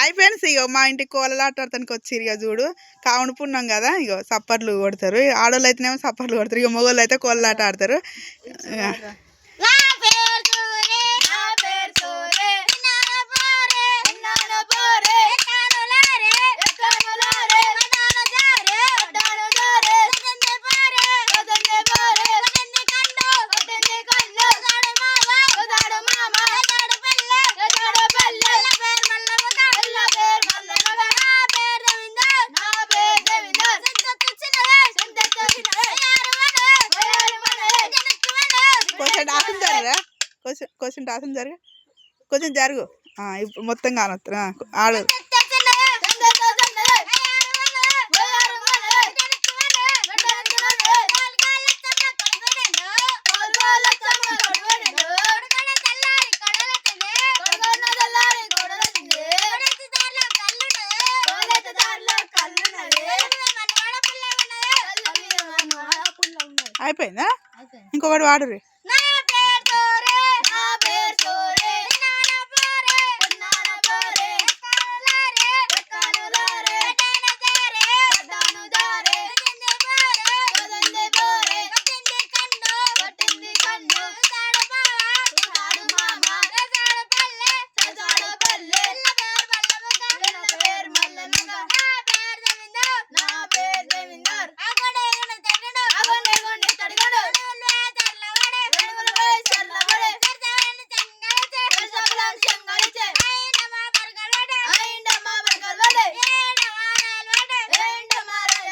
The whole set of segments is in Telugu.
అయిపోయింది ఇగో మా ఇంటికి కోళ్ళ ఆటాడతానికి వచ్చి ఇక చూడు. కావును పున్నాం కదా ఇగో సప్పర్లు కొడతారు. ఆడోళ్ళు అయితేనేమో సప్పర్లు కొడతారు ఇక మగవాళ్ళు అయితే ఆట ఆడతారు కొంచెం డాసం జరగరా కొంచెం కొంచెం డాసం జరగ కొంచెం జరుగు. ఆ, ఇప్పుడు మొత్తం కానొత్తు ఆడు. అయిపోయిందా. ఇంకొకటి వాడుర్రి.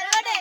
రోడే